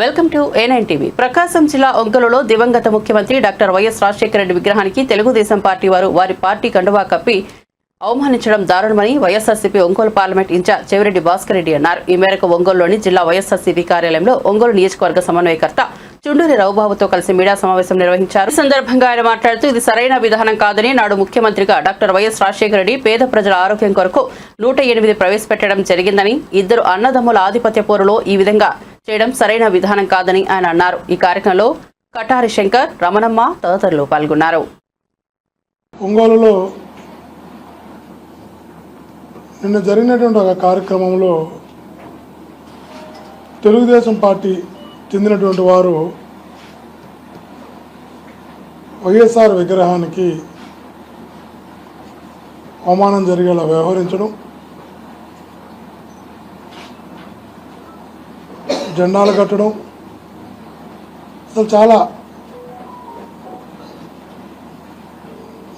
Welcome to A nine TV Prakasam జిల్లా ఒంగోలులో దివంగత ముఖ్యమంత్రి డాక్టర్ వైఎస్ రాజశేఖర రెడ్డి విగ్రహానికి తెలుగుదేశం పార్టీ వారు వారి పార్టీ కండువా కప్పి అవమానించడం దారుణమని YSRCP Ongole parliament incharge Chevireddy Bhaskar Reddy అన్నారు. ఈ మేరకు ఒంగోలులోని జిల్లా వైఎస్ఆర్సీపీ కార్యాలయంలో ఒంగోలు నియోజకవర్గ సమన్వయకర్త చుండూరి రావుబాబుతో కలిసి మీడియా సమావేశం నిర్వహించారు. సందర్భంగా ఆయన మాట్లాడుతూ ఇది సరైన విధానం కాదని నాడు ముఖ్యమంత్రిగా డాక్టర్ వైఎస్ రాజశేఖర రెడ్డి పేద ప్రజల ఆరోగ్యం కొరకు నూట ఎనిమిది ప్రవేశపెట్టడం జరిగిందని ఇద్దరు అన్నదమ్ముల ఆధిపత్య పోరులో ఈ విధంగా చేయడం సరైన విధానం కాదని ఆయన అన్నారు. ఈ కార్యక్రమంలో కటారి శంకర్ రమణమ్మ తదితరులు పాల్గొన్నారు. ఒంగోలులో నిన్న జరిగినటువంటి ఒక కార్యక్రమంలో తెలుగుదేశం పార్టీ చెందినటువంటి వారు వైఎస్ఆర్ విగ్రహానికి అవమానం జరిగేలా వ్యవహరించడం జెండాలు కట్టడం. అసలు చాలా.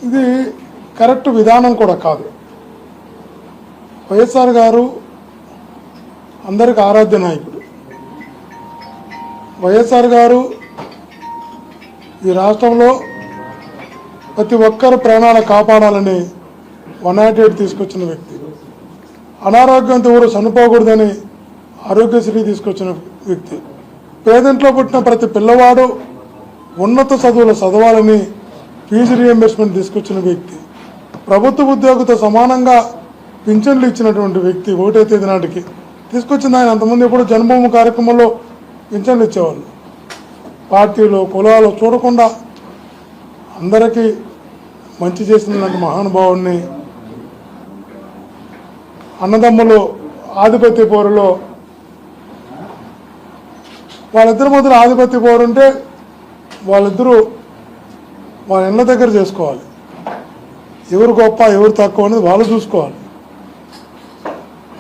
ఇది కరెక్ట్ విధానం కూడా కాదు. వైఎస్ఆర్ గారు అందరికి ఆరాధ్య నాయకుడు. వైఎస్ఆర్ గారు ఈ రాష్ట్రంలో ప్రతి ఒక్కరు ప్రాణాలు కాపాడాలని వన్ నాట్ ఎయిట్ తీసుకొచ్చిన వ్యక్తి. అనారోగ్యంతో ఎవరు చనిపోకూడదని ఆరోగ్యశ్రీ తీసుకొచ్చిన వ్యక్తి వ్యక్తి. పేదింట్లో పుట్టిన ప్రతి పిల్లవాడు ఉన్నత చదువులు చదవాలని ఫీజు రియంబర్స్మెంట్ తీసుకొచ్చిన వ్యక్తి. ప్రభుత్వ ఉద్యోగితో సమానంగా పింఛన్లు ఇచ్చినటువంటి వ్యక్తి ఒకటో తేదీ నాటికి. తీసుకొచ్చింది ఆయన అంతమంది ఎప్పుడు జన్మభూమి కార్యక్రమంలో పింఛన్లు ఇచ్చేవాళ్ళు. పార్టీలు కులాలు చూడకుండా అందరికీ మంచి చేసినటువంటి మహానుభావుడిని అన్నదమ్ములు ఆధిపత్య పోరులో వాళ్ళిద్దరి మధ్యలో ఆధిపత్య పోరుంటే వాళ్ళిద్దరూ వాళ్ళ ఇళ్ళ దగ్గర చేసుకోవాలి. ఎవరు గొప్ప ఎవరు తక్కువ అనేది వాళ్ళు చూసుకోవాలి.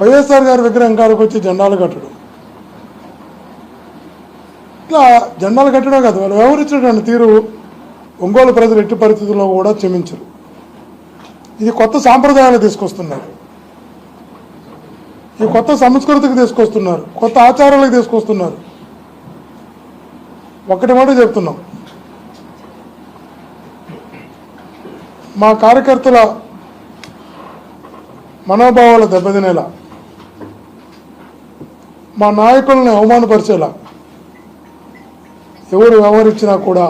వైఎస్ఆర్ గారి విగ్రహం కాడికి వచ్చి జెండాలు కట్టడం. ఇట్లా జెండాలు కట్టడం కాదు వాళ్ళు వ్యవహరించినటువంటి తీరు ఒంగోలు ప్రజలు ఎట్టి పరిస్థితుల్లో కూడా క్షమించరు. ఇది కొత్త సాంప్రదాయాలు తీసుకొస్తున్నారు. ఈ కొత్త సంస్కృతికి తీసుకొస్తున్నారు కొత్త ఆచారాలకు తీసుకొస్తున్నారు. ఒకటి మాట చెప్తున్నాం. మా కార్యకర్తల మనోభావాలు దెబ్బతినేలా మా నాయకులను అవమానపరిచేలా ఎవరు వ్యవహరించినా కూడా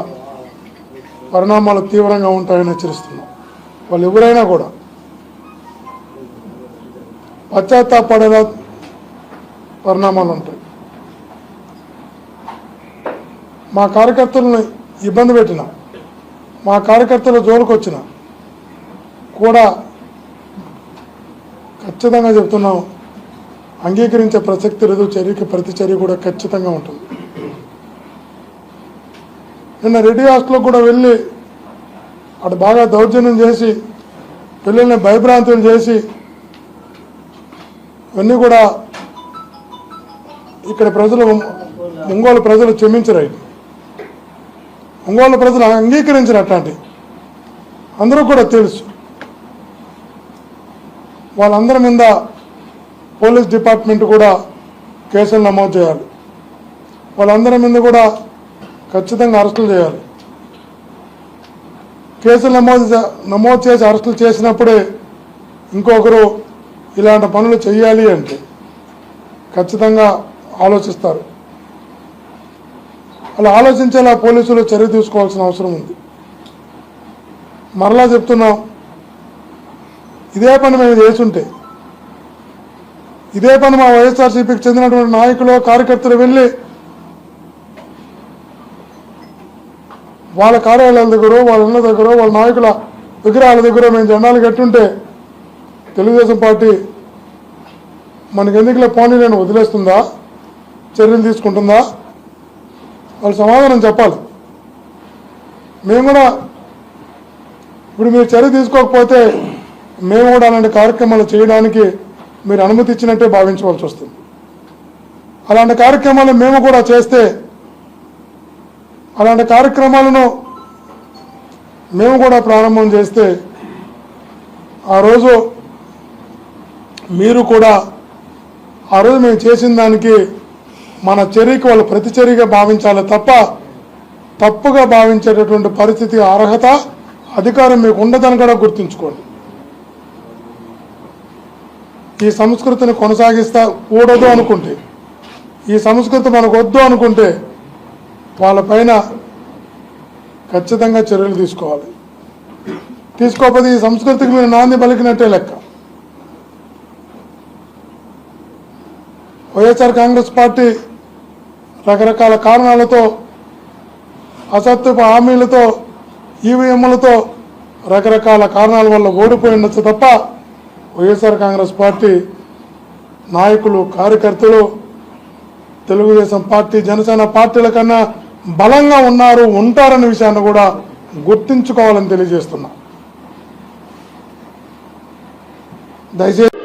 పరిణామాలు తీవ్రంగా ఉంటాయని హెచ్చరిస్తున్నాం. వాళ్ళు ఎవరైనా కూడా పశ్చాత్తాపడేలా పరిణామాలు ఉంటాయి. మా కార్యకర్తలను ఇబ్బంది పెట్టిన మా కార్యకర్తల జోలుకొచ్చిన కూడా ఖచ్చితంగా చెప్తున్నాం అంగీకరించే ప్రసక్తి లేదు చర్యకి ప్రతి చర్య కూడా ఖచ్చితంగా ఉంటుంది. నిన్న రెడ్డి హాస్టల్లో కూడా వెళ్ళి అటు బాగా దౌర్జన్యం చేసి పిల్లల్ని భయభ్రాంతులు చేసి ఇవన్నీ కూడా ఇక్కడ ప్రజలు ఒంగోలు ప్రజలు క్షమించరు ఒంగోలు ప్రజలు అంగీకరించిన అట్లాంటి అందరూ కూడా తెలుసు. వాళ్ళందరి మీద పోలీస్ డిపార్ట్మెంట్ కూడా కేసులు నమోదు చేయాలి. వాళ్ళందరి మీద కూడా ఖచ్చితంగా అరెస్టులు చేయాలి. కేసులు నమోదు నమోదు చేసి అరెస్టులు చేసినప్పుడే ఇంకొకరు ఇలాంటి పనులు చేయాలి అంటే ఖచ్చితంగా ఆలోచిస్తారు. అలా ఆలోచించేలా పోలీసులు చర్య తీసుకోవాల్సిన అవసరం ఉంది. మరలా చెప్తున్నాం ఇదే పని మేము చేస్తుంటే ఇదే పని మా వైఎస్ఆర్సీపీకి చెందినటువంటి నాయకులు కార్యకర్తలు వెళ్ళి వాళ్ళ కార్యాలయాల దగ్గర వాళ్ళ ఇళ్ళ దగ్గర వాళ్ళ నాయకుల విగ్రహాల దగ్గర మేము జెండాలు కట్టుంటే తెలుగుదేశం పార్టీ మనకెందుకులే పోనీ నేను వదిలేస్తుందా? చర్యలు తీసుకుంటుందా? వాళ్ళు సమాధానం చెప్పాలి. మేము కూడా ఇప్పుడు మీరు చర్య తీసుకోకపోతే మేము కూడా అలాంటి కార్యక్రమాలు చేయడానికి మీరు అనుమతి ఇచ్చినట్టే భావించవలసి వస్తుంది. అలాంటి కార్యక్రమాలు మేము కూడా చేస్తే అలాంటి కార్యక్రమాలను మేము కూడా ప్రారంభం చేస్తే ఆ రోజు మీరు కూడా ఆ రోజు మేము చేసిన దానికి మన చర్యకి వాళ్ళు ప్రతిచర్యగా భావించాలి తప్ప తప్పుగా భావించేటటువంటి పరిస్థితి అర్హత అధికారం మీకు ఉండదని కూడా గుర్తుంచుకోండి. ఈ సంస్కృతిని కొనసాగిస్తా కూడదు అనుకుంటే ఈ సంస్కృతి మనకు వద్దు అనుకుంటే వాళ్ళపైన ఖచ్చితంగా చర్యలు తీసుకోవాలి. తీసుకోకపోతే ఈ సంస్కృతికి మీరు నాంది పలికినట్టే లెక్క. వైఎస్ఆర్ కాంగ్రెస్ పార్టీ రకరకాల కారణాలతో అసత్యపు హామీలతో ఈవీఎంలతో రకరకాల కారణాల వల్ల ఓడిపోయి ఉండొచ్చు తప్ప వైఎస్ఆర్ కాంగ్రెస్ పార్టీ నాయకులు కార్యకర్తలు తెలుగుదేశం పార్టీ జనసేన పార్టీల కన్నా బలంగా ఉన్నారు ఉంటారనే విషయాన్ని కూడా గుర్తించుకోవాలని తెలియజేస్తున్నా. దయచేసి